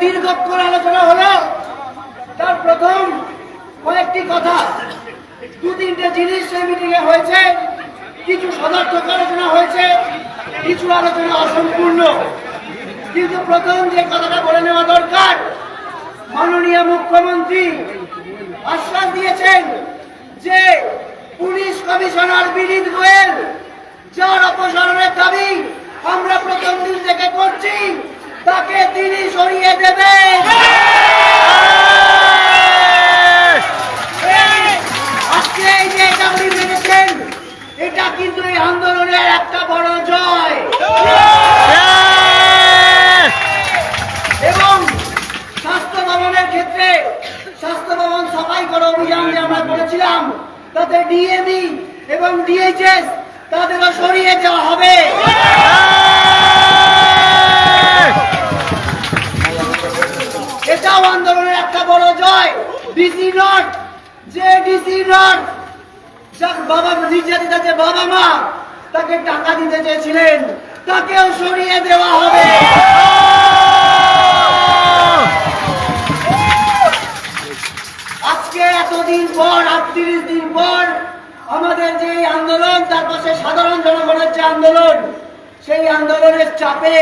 দীর্ঘক্ষণ আলোচনা হলো। তার প্রথম কয়েকটি কথা। দু তিনটে জিনিস সেই মিটিংয়ে হয়েছে। কিছু সদর্থক আলোচনা হয়েছে, কিছু আলোচনা অসম্পূর্ণ। কিন্তু প্রথম যে কথাটা বলে নেওয়া দরকার, মাননীয় মুখ্যমন্ত্রী আশ্বাস দিয়েছেন যে পুলিশ কমিশনার বিনীত গোয়েল, যার অপসারণের দাবি আমরা প্রথম দিন থেকে করছি। তাকে তিনি সরিয়ে দেবেন আজকে এই যে এটা উনি মেনেছেন এটা কিন্তু এই আন্দোলনের একটা বড় জয়। এবং স্বাস্থ্য ভবনের ক্ষেত্রে স্বাস্থ্য ভবন সাফাই করা অভিযান যে আমরা করেছিলাম তাতে ডিএমই এবং ডিএইচএস তাদেরও সরিয়ে দেওয়া হবে। এটাও আন্দোলনের একটা বড় জয়। ডিসি নট, যে ডিসি নট বাবা নির্যাতিতা যে বাবা মা, তাকে টাকা দিতে চেয়েছিলেন, তাকেও সরিয়ে দেওয়া হবে। আজকে এতদিন পর, আটত্রিশ দিন পর, আমাদের যে আন্দোলন, তার পাশে সাধারণ জনগণের যে আন্দোলন, সেই আন্দোলনের চাপে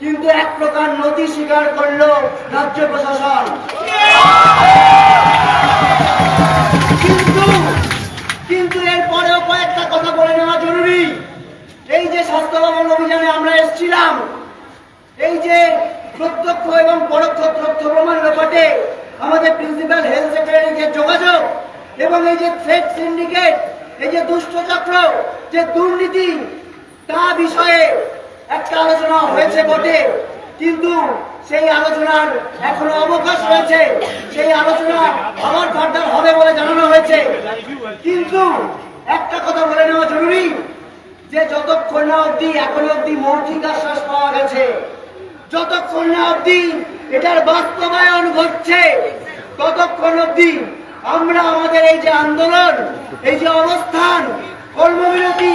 কিন্তু এক প্রকার নথি স্বীকার করল রাজ্য প্রশাসন। কিন্তু কিন্তু এরপরেও কয়েকটা কথা বলে নেওয়া জরুরি। এই যে স্বাস্থ্য ভবন অভিযানে আমরা এসেছিলাম, এই যে প্রত্যক্ষ এবং পরোক্ষ তথ্য প্রমাণ ব্যাপারে আমাদের প্রিন্সিপাল হেলথ সেক্রেটারি যে যোগাযোগ এবং এই যে থ্রেড সিন্ডিকেট, এই যে দুষ্ট চক্র, যে দুর্নীতি, তা বিষয়ে একটা আলোচনা হয়েছে বটে। কিন্তু সেই আলোচনার এখনও অবকাশ রয়েছে। সেই আলোচনা আবার ফার্দার হবে বলে জানানো হয়েছে। কিন্তু একটা কথা বলে নেওয়া জরুরি যে যতক্ষণ না অব্দি এখন অব্দি মৌখিক আশ্বাস পাওয়া গেছে, যতক্ষণ না অব্দি এটার বাস্তবায়ন ঘটছে, ততক্ষণ অব্দি আমরা আমাদের এই যে আন্দোলন, এই যে অবস্থান, কর্মবিরতি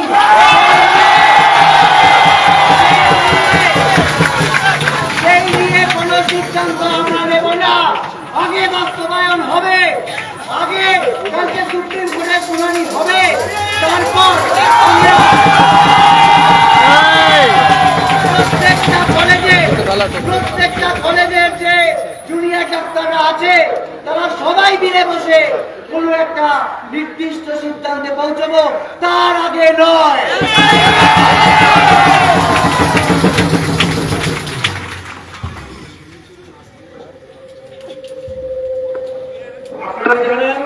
আগে কালকে সুপ্রিম কোর্টের শুনানি হবে তারপর প্রত্যেকটা কলেজে প্রত্যেকটা কলেজের যে জুনিয়র ডাক্তাররা আছে। তারা সবাই মিলে বসে কোনো একটা নির্দিষ্ট সিদ্ধান্তে পৌঁছবো। তার আগে নয় আপনারা জানেন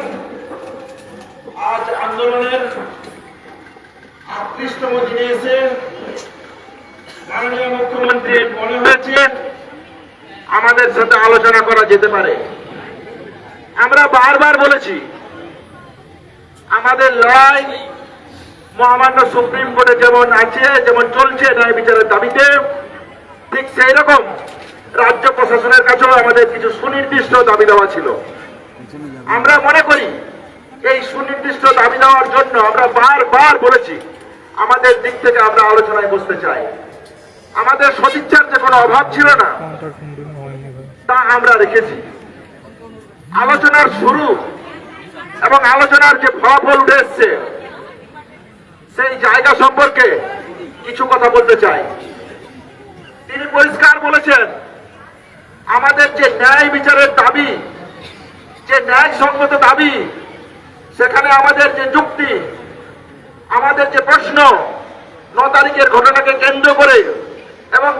আজ আন্দোলনের মাননীয় মুখ্যমন্ত্রী, মনে হয়েছে আমাদের সাথে আলোচনা করা যেতে পারে। আমরা বারবার বলেছি, আমাদের লড়াই মহামান্য সুপ্রিম কোর্টে যেমন আছে, যেমন চলছে ন্যায় বিচারের দাবিতে, ঠিক সেই রকম রাজ্য প্রশাসনের কাছেও আমাদের কিছু সুনির্দিষ্ট দাবি দেওয়া ছিল। আমরা মনে করি, এই সুনির্দিষ্ট দাবি দেওয়ার জন্য আমরা বারবার বলেছি আমাদের দিক থেকে আমরা আলোচনায় বসতে চাই। আমাদের সদিচ্ছার যে কোনো অভাব ছিল না, তা আমরা রেখেছি। আলোচনার শুরু এবং আলোচনার যে ফলাফল উঠে এসছে, সেই জায়গা সম্পর্কে কিছু কথা বলতে চাই। তিনি পরিষ্কার বলেছেন, আমাদের যে ন্যায় বিচারের দাবি, যে ন্যায় ন্যায়সঙ্গত দাবি, সেখানে আমাদের যে যুক্তি আমাদের যে প্রশ্ন, ন তারিখের ঘটনাকে কেন্দ্র করে এবং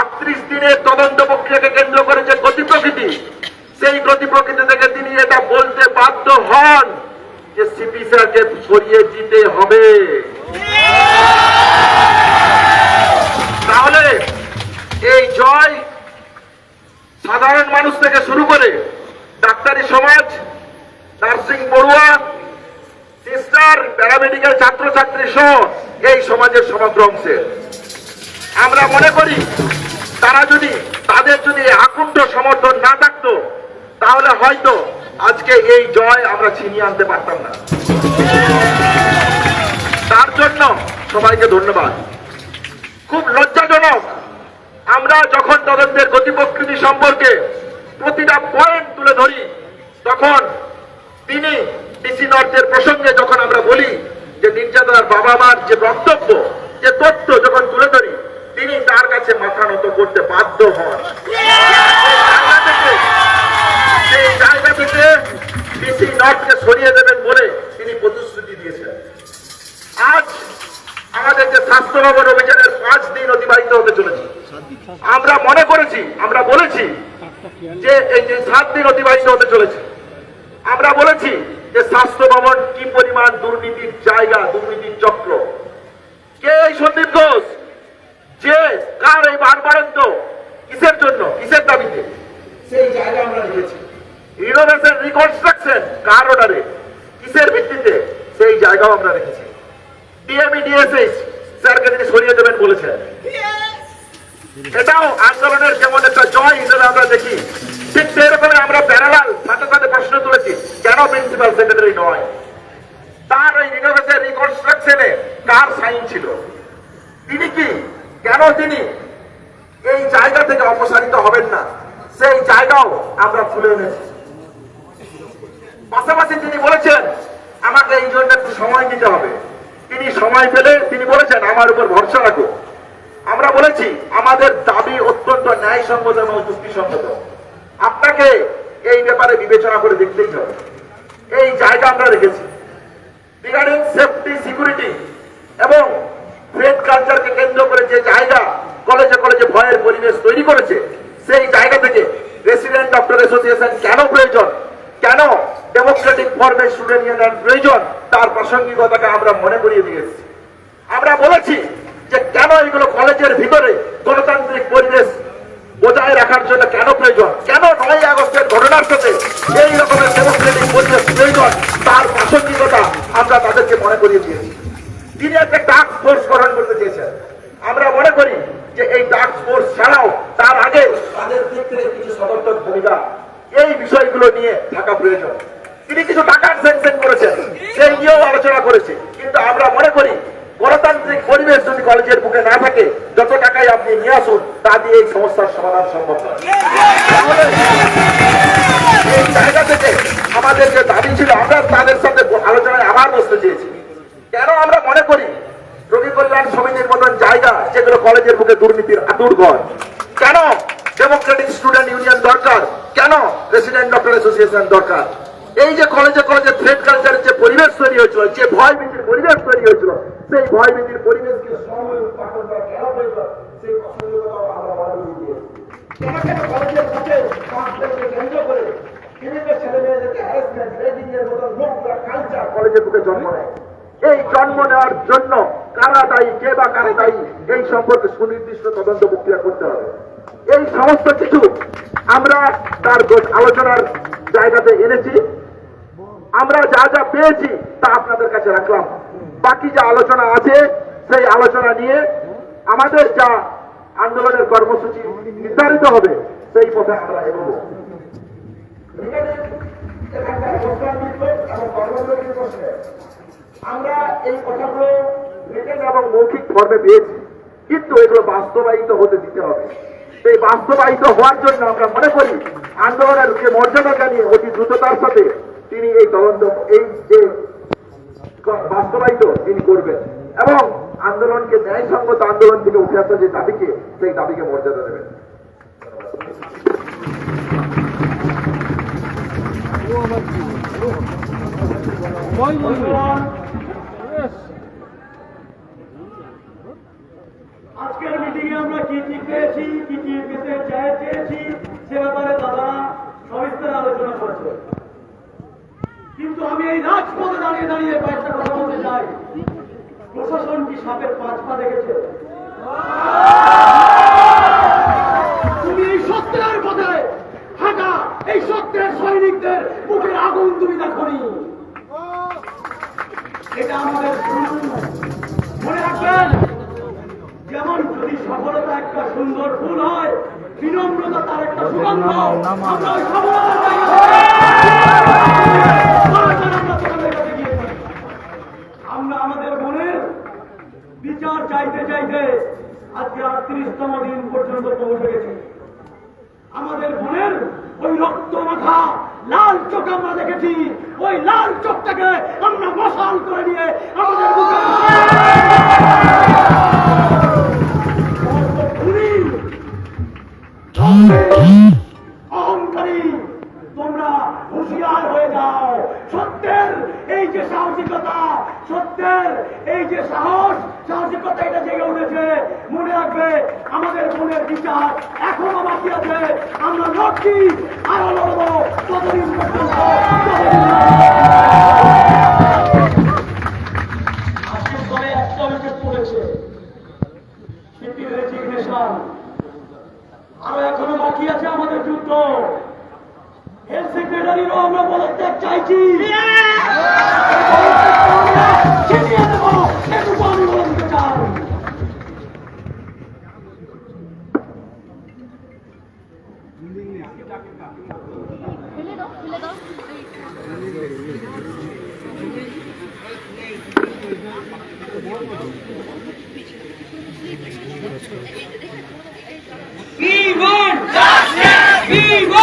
আটত্রিশ দিনের তদন্ত প্রক্রিয়াকে কেন্দ্র করে যে গতি প্রকৃতি, সেই গতি প্রকৃতি থেকে তিনি এটা বলতে বাধ্য হন যে সিপি স্যারকে সরিয়ে দিতে হবে। তাহলে এই জয় সাধারণ মানুষ থেকে শুরু করে ডাক্তারি সমাজ, নার্সিং পড়ুয়া সিস্টার প্যারামেডিক্যাল ছাত্রছাত্রী সহ এই সমাজের সমগ্র অংশে। আমরা মনে করি, তারা যদি, তাদের যদি আকুণ্ঠ সমর্থন না থাকতো, তাহলে হয়তো আজকে এই জয় আমরা ছিনিয়ে আনতে পারতাম না। তার জন্য সবাইকে ধন্যবাদ। খুব লজ্জাজনক, আমরা যখন তদন্তের গতি প্রকৃতি সম্পর্কে প্রতিটা পয়েন্ট তুলে ধরি, তখন তিনি ডিসি নর্থের প্রসঙ্গে যখন আমরা বলি যে নির্যাতনার বাবা মার যে বক্তব্য, যে তথ্য যখন তুলে ধরি, তিনি তার কাছে মাথা নত করতে বাধ্য হন। সরিয়ে দেবেন বলে তিনি প্রতিশ্রুতি দিয়েছেন। আমাদের যে ভবন পাঁচ দিন হতে চলেছে। আমরা মনে করেছি, আমরা বলেছি যে এই যে সাত দিন অতিবাহিত হতে চলেছে আমরা বলেছি যে স্বাস্থ্য ভবন কি পরিমাণ দুর্নীতির জায়গা দুর্নীতির চক্র? কে এই সন্দীপ ঘোষ? যে কার এই বারবারন্ত? কিসের জন্য? কিসের দাবিতে? সেই জায়গা আমরা রেখেছি। রিনোভেশন রিকনস্ট্রাকশন কার অর্ডারে কিসের ভিত্তিতে? সেই জায়গাও আমরা রেখেছি। ডিএমই ডিএসএইচ স্যারকে তিনি সরিয়ে দেবেন বলেছেন। এটাও আন্দোলনের যেমন একটা জয় হিসেবে আমরা দেখি। ঠিক সেরকমই আমরা প্যারালাল প্রশ্ন তুলেছি, কেন প্রিন্সিপাল সেক্রেটারি নয়? তার ওই রিনোভেশন রিকনস্ট্রাকশনে কার সাইন ছিল? তিনি কি? কেন তিনি এই জায়গা থেকে অপসারিত হবেন না? সেই জায়গাও আমরা তুলে এনেছি। পাশাপাশি তিনি বলেছেন, আমাকে এই জন্য একটু সময় দিতে হবে। তিনি সময় পেলে তিনি বলেছেন, আমার উপর ভরসা রাখো। আমরা বলেছি, আমাদের দাবি অত্যন্ত ন্যায়সঙ্গত এবং যুক্তিসঙ্গত। আপনাকে এই ব্যাপারে বিবেচনা করে দেখতেই হবে। এই জায়গা আমরা রেখেছি। রিগার্ডিং সেফটি সিকিউরিটি এবং ফ্রেড কালচারকে কেন্দ্র করে যে জায়গা কলেজে কলেজে ভয়ের পরিবেশ তৈরি করেছে, সেই জায়গা থেকে রেসিডেন্ট ডক্টর অ্যাসোসিয়েশন কেন প্রয়োজন, কেন ডেমোক্রেটিক ফর্মে স্টুডেন্ট ইউনিয়ন প্রয়োজন, তার প্রাসঙ্গিকতাকে আমরা মনে করিয়ে দিয়েছি আমরা বলেছি যে কেন এগুলো কলেজের ভিতরে গণতান্ত্রিক পরিবেশ বজায় রাখার জন্য কেন প্রয়োজন? কেন নয় আগস্টের ঘটনার সাথে এই রকমের ডেমোক্রেটিক পরিবেশ প্রয়োজন? তার প্রাসঙ্গিকতা আমরা তাদেরকে মনে করিয়ে দিয়েছি। তিনি একটা টাস্ক ফোর্স গঠন করতে চেয়েছেন। আমরা মনে করি যে এই টাস্ক ফোর্স ছাড়াও তার আগে তাদের দিক থেকে কিছু সদর্থক ভূমিকা এই বিষয়গুলো নিয়ে থাকা প্রয়োজন। তিনি কিছু টাকার স্যাংশন করেছেন। সেই নিয়েও আলোচনা করেছে কিন্তু আমরা মনে করি গণতান্ত্রিক পরিবেশ যদি কলেজের বুকে না থাকে যত টাকাই আপনি নিয়ে আসুন তা দিয়ে এই সমস্যার সমাধান সম্ভব এই জায়গা থেকে আমাদের যে দাবি ছিল, আমরা তাদের সাথে আলোচনায় আবার বসতে চেয়েছি। কেন আমরা মনে করি রোগী কল্যাণ সমিতির মতন জায়গা, যেগুলো কলেজের বুকে দুর্নীতির আতুর ঘর কেন ডেমোক্রেটিক স্টুডেন্ট ইউনিয়ন দরকার? কেন রেসিডেন্ট ডক্টর অ্যাসোসিয়েশন দরকার? এই যে কলেজে কলেজে থ্রেড কালচারের যে পরিবেশ তৈরি হয়েছিল, যে ভয় ভীতির পরিবেশ তৈরি হয়েছিল, সেই ভয় ভীতির পরিবেশকে জন্ম নেয়। এই জন্ম নেওয়ার জন্য কারা দায়ী, কে বা কারা দায়ী, এই সম্পর্কে সুনির্দিষ্ট তদন্ত প্রক্রিয়া করতে হবে। এই সমস্ত কিছু আমরা তার আলোচনার জায়গাতে এনেছি। আমরা যা যা পেয়েছি তা আপনাদের কাছে রাখলাম। বাকি যা আলোচনা আছে, সেই আলোচনা নিয়ে আমাদের যা আন্দোলনের কর্মসূচি নির্ধারিত হবে, সেই পথে আমরা এগোবো। এই এবং পেয়েছি, কিন্তু এগুলো বাস্তবায়িত হতে দিতে হবে। সেই বাস্তবায়িত হওয়ার জন্য আমরা মনে করি, আন্দোলনের যে মর্যাদা জানিয়ে অতি দ্রুততার সাথে তিনি এই তদন্ত, এই যে বাস্তবায়িত তিনি করবেন এবং আন্দোলনকে ন্যায়সঙ্গত আন্দোলন থেকে উঠে আসা যে দাবিকে, সেই দাবিকে মর্যাদা দেবেন। আজকের মিটিং এ আমরা কি কি পেয়েছি, কি কি পেতে চাই পেয়েছি, সে ব্যাপারে তারা সবিস্তারে আলোচনা করছে। কিন্তু আমি এই রাজপথে দাঁড়িয়ে দাঁড়িয়ে কয়েকটা কথা বলতে চাই। প্রশাসন কি সাপের পাঁচ পা দেখেছে? তুমি এই সত্যের পথে হাঁটা, এই সত্যের সৈনিকদের মুখের আগুন তুমি দেখনি। এটা আমাদের মনে রাখবেন, যেমন যদি সফলতা একটা সুন্দর ফুল হয়, বিনম্রতা তার একটা সুগন্ধ। আমরা ওই পর্যন্ত পৌঁছে গেছি আমাদের মনের বিচার এখনও বাকি আছে। আমরা লড়ছি আরও লড়বো। ততদিন পর্যন্ত আরও এখনও বাকি আছে আমাদের যুদ্ধ। হেলথ সেক্রেটারিরও আমরা পদত্যাগ চাইছি। আমি বলে দিতে চাই। Viva!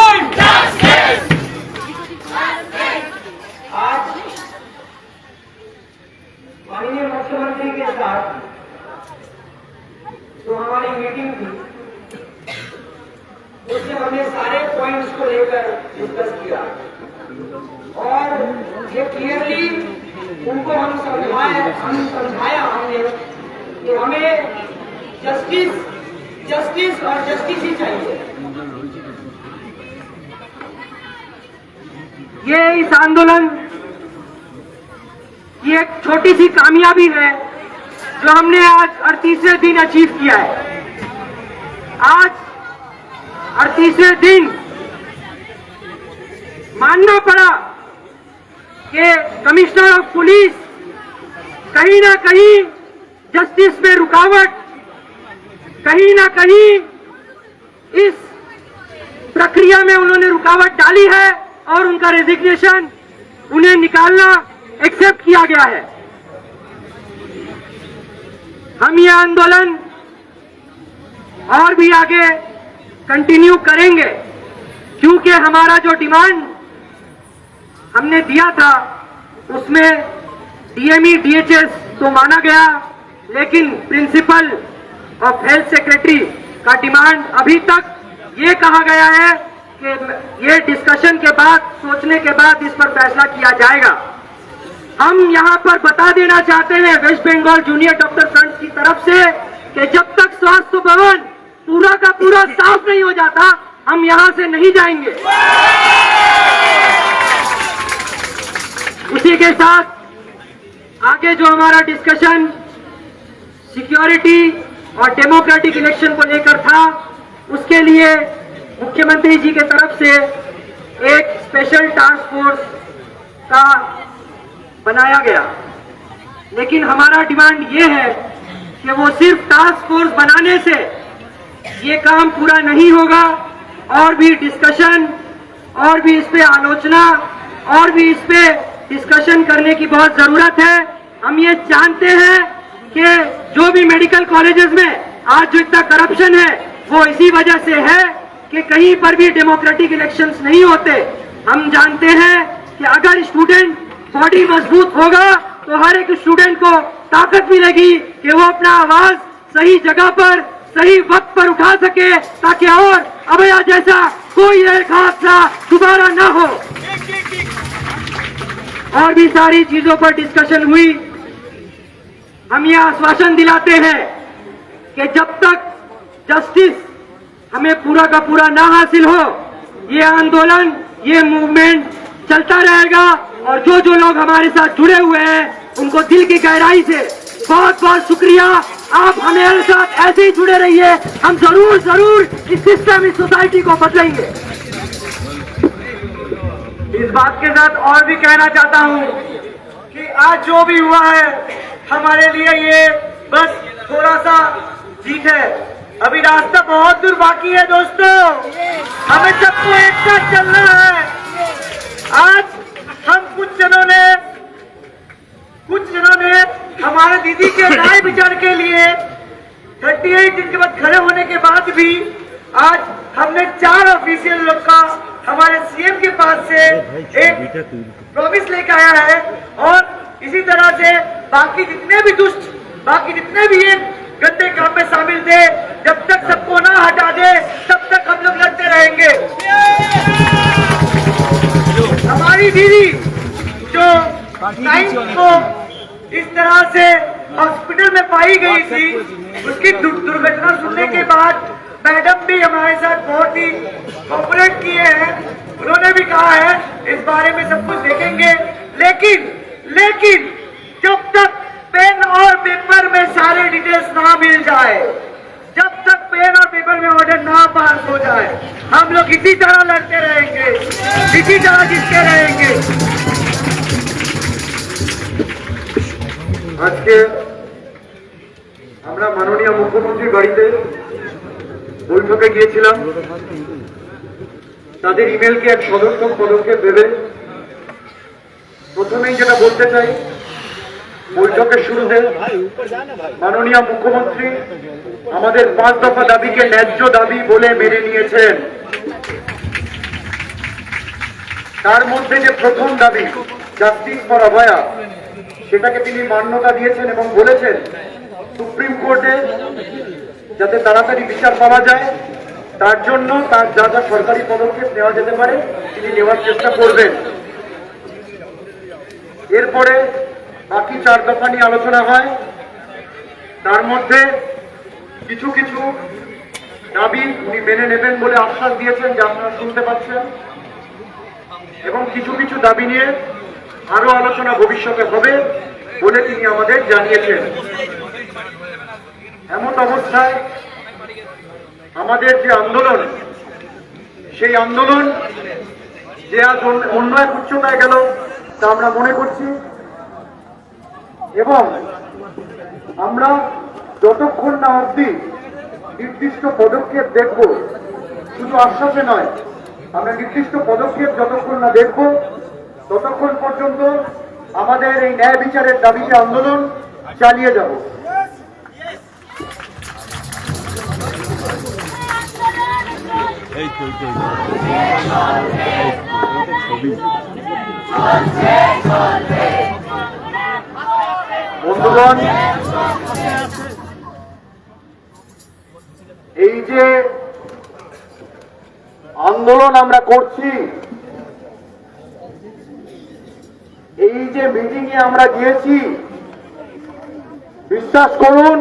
कामयाबी है, जो हमने आज अड़तीसवें दिन अचीव किया है। आज अड़तीसवें दिन मानना पड़ा कि कमिश्नर ऑफ़ पुलिस कहीं ना कहीं जस्टिस में रुकावट, कहीं ना कहीं इस प्रक्रिया में उन्होंने रुकावट डाली है और उनका रेजिग्नेशन उन्हें निकालना एक्सेप्ट किया गया है। हम ये आंदोलन और भी आगे कंटिन्यू करेंगे, क्योंकि हमारा जो डिमांड हमने दिया था, उसमें डीएमई डीएचएस तो माना गया, लेकिन प्रिंसिपल ऑफ़ हेल्थ सेक्रेटरी का डिमांड अभी तक ये कहा गया है कि ये डिस्कशन के बाद, सोचने के बाद इस पर फैसला किया जाएगा। हम यहाँ पर बता देना चाहते हैं West Bengal junior doctor front तरफ़ से कि जब तक स्वास्थ्य भवन पूरा का पूरा साफ़ नहीं हो जाता, हम यहाँ से नहीं जाएँगे। उसी के साथ आगे जो हमारा डिस्कशन सिक्योरिटी और डेमोक्रेटिक इलेक्शन को लेकर था, उसके लिए मुख्यमंत्री जी के तरफ़ से एक स्पेशल टास्क फोर्स का बनाया गया। लेकिन हमारा डिमांड ये है कि वो सिर्फ़ टास्क फोर्स बनाने से ये काम पूरा नहीं होगा। और भी डिस्कशन और भी इस पे आलोचना, और भी इस पे डिस्कशन करने की बहुत ज़रूरत है। हम ये जानते हैं कि जो भी मेडिकल कॉलेजेस में आज जो इतना करप्शन है, वो इसी वजह से है कि कहीं पर भी डेमोक्रेटिक इलेक्शंस नहीं होते। हम जानते हैं कि अगर स्टूडेंट बॉडी मज़बूत होगा तो हर एक स्टूडेंट को ताकत मिलेगी कि वो अपना आवाज़ सही जगह पर, सही वक्त पर उठा सके ताकि और अभया जैसा कोई एक हादसा दोबारा ना हो। और भी सारी चीज़ों पर डिस्कशन हुई। हम ये आश्वासन दिलाते हैं कि जब तक जस्टिस हमें पूरा का पूरा ना हासिल हो, ये आंदोलन, ये मूवमेंट चलता रहेगा और जो जो लोग हमारे साथ जुड़े हुए हैं, उनको दिल की गहराई से बहुत बहुत शुक्रिया। आप हमारे साथ ऐसे ही जुड़े रहिए। हम ज़रूर ज़रूर इस सिस्टम इस सोसाइटी को बदलेंगे। इस बात के साथ और भी कहना चाहता हूँ कि आज जो भी हुआ है, हमारे लिए ये बस थोड़ा सा जीत है। अभी रास्ता बहुत दूर बाकी है दोस्तों। हमें सबको एक साथ चलना है। आज हम कुछ जनों ने कुछ जनों ने हमारे दीदी के राय विचार के लिए 38 दिन के बाद खड़े होने के बाद भी आज हमने चार ऑफिशियल लोग का हमारे सीएम के पास से एक प्रॉमिस लेकर आया है और इसी तरह से बाकी जितने भी दुष्ट बाकी जितने भी ये गंदे काम में शामिल थे जब तक सबको ना हटा दे तब तक हम लोग लड़ते रहेंगे। हमारी दीदी जो नाइन्थ को इस तरह से हॉस्पिटल में पाई गई थी। उसकी दुर्घटना सुनने के बाद मैडम भी हमारे साथ बहुत ही कोऑपरेट किए हैं। उन्होंने भी कहा है इस बारे में सब कुछ देखेंगे। लेकिन लेकिन जब तक पेन और पेपर में सारे डिटेल्स ना मिल जाए जब तक पेन और पेपर में ऑर्डर ना पास हो जाए हम लोग इसी तरह लड़ते रहेंगे। इसी तरह जीतते रहेंगे। আজকে আমরা মাননীয় মুখ্যমন্ত্রীর বাড়িতে বৈঠকে গিয়েছিলাম। তাদের ইমেলকে এক সদর্থক পদক্ষেপ ভেবে প্রথমেই যেটা বলতে চাই, বৈঠকের শুরুতে মাননীয় মুখ্যমন্ত্রী আমাদের পাঁচ দফা দাবিকে ন্যায্য দাবি বলে মেনে নিয়েছেন। তার মধ্যে যে প্রথম দাবি, জাস্টিস ফর অভয়া সেটাকে তিনি মান্যতা দিয়েছেন এবং বলেছেন, সুপ্রিম কোর্টে যাতে তাড়াতাড়ি বিচার পাওয়া যায়, তার জন্য তার যা যা সরকারি পদক্ষেপ নেওয়া যেতে পারে, তিনি নেওয়ার চেষ্টা করবেন। এরপরে বাকি চার দফা নিয়ে আলোচনা হয়। তার মধ্যে কিছু কিছু দাবি উনি মেনে নেবেন বলে আশ্বাস দিয়েছেন, যা আপনারা শুনতে পাচ্ছেন। এবং কিছু কিছু দাবি নিয়ে আরও আলোচনা ভবিষ্যতে হবে বলে তিনি আমাদের জানিয়েছেন। এমন অবস্থায় আমাদের যে আন্দোলন, সেই আন্দোলন যে আজ অন্য- এক উচ্চতায় গেল তা আমরা মনে করছি। এবং আমরা যতক্ষণ না অবধি নির্দিষ্ট পদক্ষেপ দেখব, শুধু আশ্বাসে নয়, আমরা নির্দিষ্ট পদক্ষেপ যতক্ষণ না দেখব ততক্ষণ পর্যন্ত আমাদের এই ন্যায় বিচারের দাবিতে আন্দোলন চালিয়ে যাব। বন্ধুগণ, এই যে আন্দোলন আমরা করছি এই যে মিটিং এ আমরা গিয়েছি, বিশ্বাস করুন,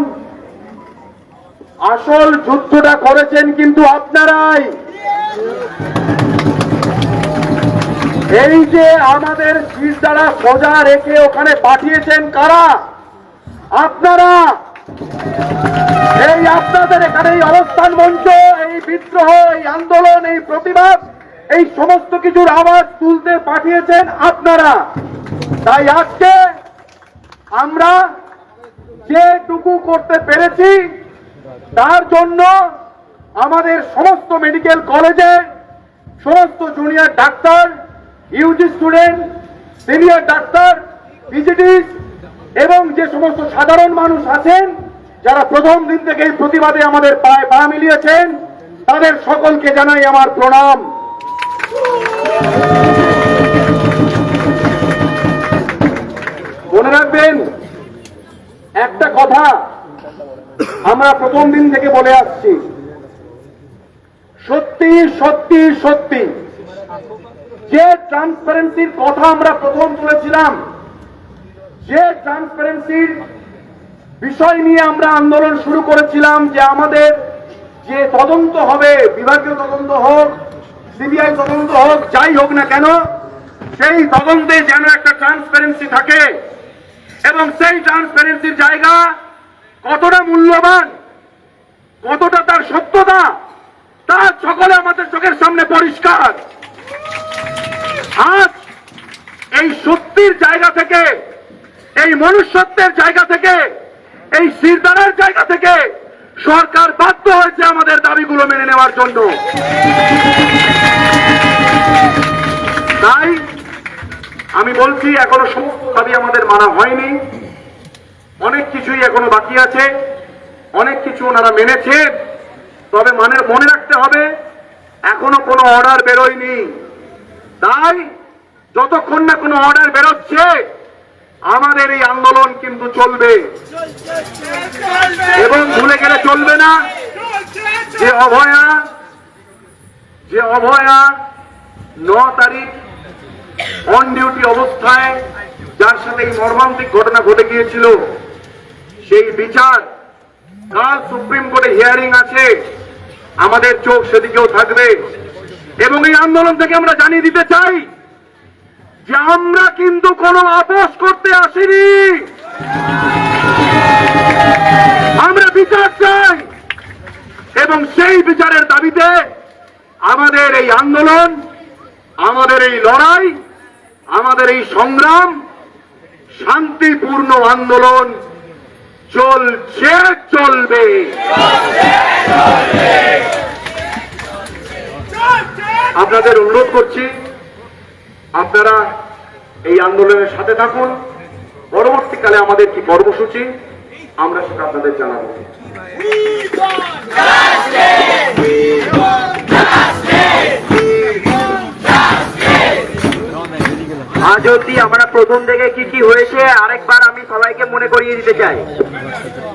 আসল যুদ্ধটা করেছেন কিন্তু আপনারাই। এই যে আমাদের শীষ দ্বারা সোজা রেখে ওখানে পাঠিয়েছেন কারা? আপনারা। এই আপনাদের এখানে এই অবস্থান মঞ্চ, এই বিদ্রোহ, এই আন্দোলন, এই প্রতিবাদ। এই সমস্ত কিছুর আওয়াজ তুলতে পাঠিয়েছেন আপনারা। তাই আজকে আমরা যেটুকু করতে পেরেছি, তার জন্য আমাদের সমস্ত মেডিকেল কলেজে সমস্ত জুনিয়র ডাক্তার ইউজি স্টুডেন্ট সিনিয়র ডাক্তার পিজিটিস এবং যে সমস্ত সাধারণ মানুষ আছেন, যারা প্রথম দিন থেকে এই প্রতিবাদে আমাদের পায়ে পা মিলিয়েছেন, তাদের সকলকে জানাই আমার প্রণাম। মনে রাখবেন, একটা কথা আমরা প্রথম দিন থেকে বলে আসছি। সত্যি সত্যি সত্যি। যে ট্রান্সপারেন্সির কথা আমরা প্রথম তুলেছিলাম যে ট্রান্সপারেন্সির বিষয় নিয়ে আমরা আন্দোলন শুরু করেছিলাম যে আমাদের যে তদন্ত হবে, বিভাগীয় তদন্ত হোক সিবিআই তদন্ত হোক, যাই হোক না কেন, সেই তদন্তে যেন একটা ট্রান্সপারেন্সি থাকে এবং সেই ট্রান্সপারেন্সির জায়গা কতটা মূল্যবান, কতটা তার সত্যতা, তা সকলে আমাদের চোখের সামনে পরিষ্কার। আজ এই সত্যির জায়গা থেকে, এই মনুষ্যত্বের জায়গা থেকে, এই শিরদারের জায়গা থেকে সরকার বাধ্য হয়েছে আমাদের দাবিগুলো মেনে নেওয়ার জন্য। তাই আমি বলছি, এখনও সমস্ত দাবি আমাদের মানা হয়নি। অনেক কিছুই এখনও বাকি আছে। অনেক কিছু ওনারা মেনেছে তবে মানে মনে রাখতে হবে, এখনও কোনো অর্ডার বেরোয়নি। তাই যতক্ষণ না কোনো অর্ডার বেরোচ্ছে আমাদের এই আন্দোলন কিন্তু চলবে। এবং ভুলে গেলে চলবে না। যে অভয়া যে অভয়া ন তারিখ অন ডিউটি অবস্থায়, যার সাথে এই মর্মান্তিক ঘটনা ঘটে গিয়েছিল, সেই বিচার কাল সুপ্রিম কোর্টে হিয়ারিং আছে। আমাদের চোখ সেদিকেও থাকবে। এবং এই আন্দোলন থেকে আমরা জানিয়ে দিতে চাই যে আমরা কিন্তু কোনো আপোষ করতে আসিনি। আমরা বিচার চাই। এবং সেই বিচারের দাবিতে আমাদের এই আন্দোলন, আমাদের এই লড়াই, আমাদের এই সংগ্রাম, শান্তিপূর্ণ আন্দোলন চলছে, চলবে। আপনাদের অনুরোধ করছি আপনারা এই আন্দোলনের সাথে থাকুন। পরবর্তীকালে আমাদের কি কর্মসূচি, আমরা সেটা আপনাদের জানাব। আজ অব্দি আমরা প্রথম থেকে কি কি হয়েছে, আরেকবার আমি সবাইকে মনে করিয়ে দিতে চাই।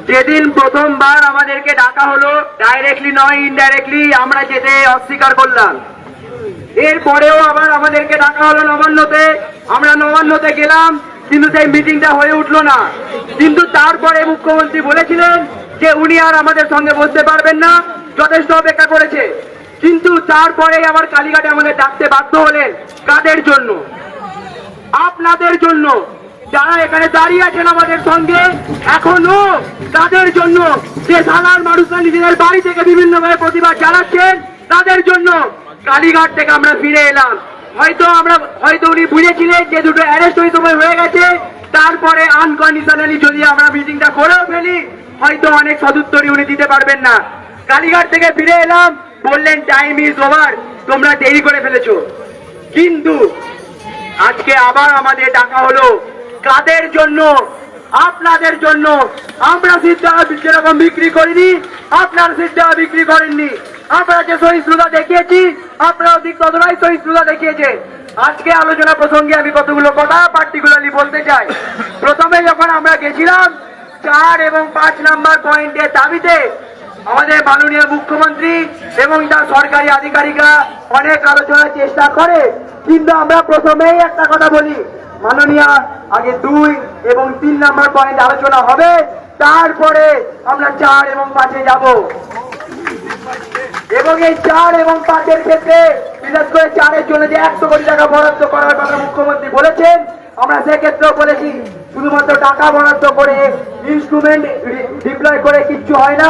যেদিন প্রথমবার আমাদেরকে ডাকা হলো ডাইরেক্টলি নয় ইনডাইরেক্টলি আমরা যেতে অস্বীকার করলাম। এরপরেও আবার আমাদেরকে ডাকা হলো নবান্নতে। আমরা নবান্নতে গেলাম, কিন্তু সেই মিটিংটা হয়ে উঠল না। কিন্তু তারপরে মুখ্যমন্ত্রী বলেছিলেন যে উনি আর আমাদের সঙ্গে বসতে পারবেন না, যথেষ্ট অপেক্ষা করেছে। কিন্তু তারপরে আবার কালীঘাটে আমাদের ডাকতে বাধ্য হলেন। কাদের জন্য? আপনাদের জন্য। যারা এখানে দাঁড়িয়ে আছেন আমাদের সঙ্গে, এখনও তাদের জন্য যে সাধারণ মানুষরা নিজেদের বাড়ি থেকে বিভিন্নভাবে প্রতিবাদ চালাচ্ছেন তাদের জন্য কালীঘাট থেকে আমরা ফিরে এলাম। হয়তো আমরা, হয়তো উনি বুঝেছিলেন যে দুটো অ্যারেস্ট ওই সময় হয়ে গেছে। তারপরে আনকন্ডিশনালি যদি আমরা মিটিংটা করেও ফেলি, হয়তো অনেক সদুত্তরই উনি দিতে পারবেন না। কালীঘাট থেকে ফিরে এলাম, বললেন টাইম ইজ ওভার তোমরা দেরি করে ফেলেছো। কিন্তু আজকে আবার আমাদের ডাকা হলো। কাদের জন্য? আপনাদের জন্য। আমরা সিদ্ধা যেরকম বিক্রি করিনি। আপনার সিদ্ধা বিক্রি করেননি। আমরা যে সহিষ্ণুতা দেখিয়েছি, আপনারাও ঠিক ততটাই সহিষ্ণুতা দেখিয়েছে। আজকে আলোচনা প্রসঙ্গে আমি কতগুলো কথা পার্টিকুলারলি বলতে চাই। প্রথমে যখন আমরা গেছিলাম, চার এবং পাঁচ নাম্বার পয়েন্টের দাবিতে আমাদের মাননীয় মুখ্যমন্ত্রী এবং তার সরকারি আধিকারিকরা অনেক আলোচনার চেষ্টা করে। কিন্তু আমরা প্রথমেই একটা কথা বলি, মাননীয় আগে দুই এবং তিন নাম্বার পয়েন্ট আলোচনা হবে, তারপরে আমরা চার এবং পাঁচে যাব। এবং এই চার এবং পাঁচের ক্ষেত্রে, বিশেষ করে চারের জন্য যে একশো কোটি টাকা বরাদ্দ করার কথা মুখ্যমন্ত্রী বলেছেন, আমরা সেক্ষেত্রেও বলেছি, শুধুমাত্র টাকা বরাদ্দ করে ইনস্ট্রুমেন্ট ডিপ্লয় করে কিচ্ছু হয় না,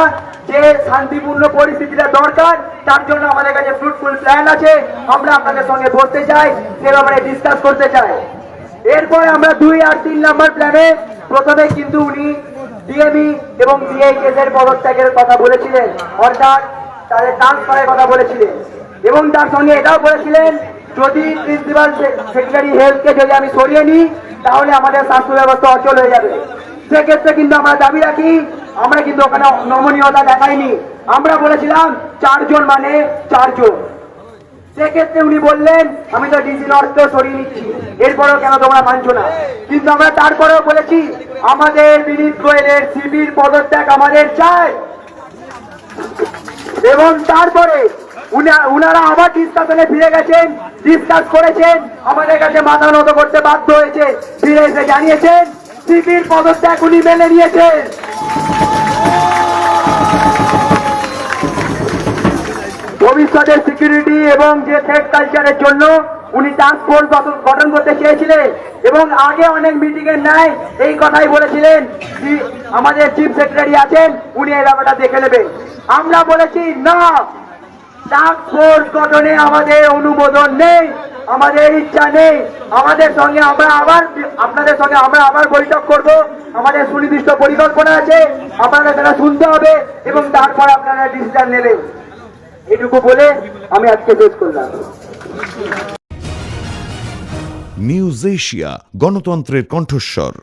যে শান্তিপূর্ণ পরিস্থিতিটা দরকার, তার জন্য আমাদের কাছে ফ্রুটফুল প্ল্যান আছে, আমরা আপনাদের সঙ্গে বসতে চাই, সে ব্যাপারে ডিসকাস করতে চাই। এরপরে আমরা দুই আর তিন নাম্বার প্ল্যানে প্রথমে কিন্তু উনি ডিএমই এবং ডিএইচএস এর পদত্যাগের কথা বলেছিলেন, অর্থাৎ তাদের ট্রান্সফারের কথা বলেছিলেন। এবং তার সঙ্গে এটাও বলেছিলেন, যদি প্রিন্সিপাল সেক্রেটারি হেলথকে যদি আমি সরিয়ে নিই, তাহলে আমাদের স্বাস্থ্য ব্যবস্থা অচল হয়ে যাবে। সেক্ষেত্রে কিন্তু আমরা দাবি রাখি, আমরা কিন্তু ওখানে নমনীয়তা দেখাইনি। আমরা বলেছিলাম, চারজন মানে চারজন। সেক্ষেত্রে উনি বললেন, আমি তো ডিসি নর্থ সরিয়ে নিচ্ছি। এরপরেও কেন তোমরা মানছো না? কিন্তু আমরা তারপরেও বলেছি, আমাদের বিনীত গোয়েলের সিবির পদত্যাগ আমাদের চাই। এবং তারপরে উনা- উনারা আবার ডিসকাশনে ফিরে গেছেন ডিসকাস করেছেন, আমাদের কাছে মাথা নত করতে বাধ্য হয়েছে। ফিরে এসে জানিয়েছেন সিপির পদত্যাগ উনি মেনে নিয়েছেন। ভবিষ্যতের সিকিউরিটি এবং যে থ্রেড কালচারের জন্য উনি টাস্ক ফোর্স গঠন করতে চেয়েছিলেন। এবং আগে অনেক মিটিং এর এই কথাই বলেছিলেন আমাদের চিফ সেক্রেটারি আছেন, উনি এই ব্যাপারটা দেখে নেবেন। আমরা বলেছি, না টাস্ক ফোর্স গঠনে আমাদের অনুমোদন নেই, আমাদের ইচ্ছা নেই। আমাদের সঙ্গে আমরা আবার, আপনাদের সঙ্গে আমরা আবার বৈঠক করব। আমাদের সুনির্দিষ্ট পরিকল্পনা আছে, আপনাদের সেটা শুনতে হবে এবং তারপর আপনারা ডিসিশন নেবেন। এটুকু বলে আমি আজকে শেষ করলাম। নিউজ এশিয়া গণতন্ত্রের কণ্ঠস্বর।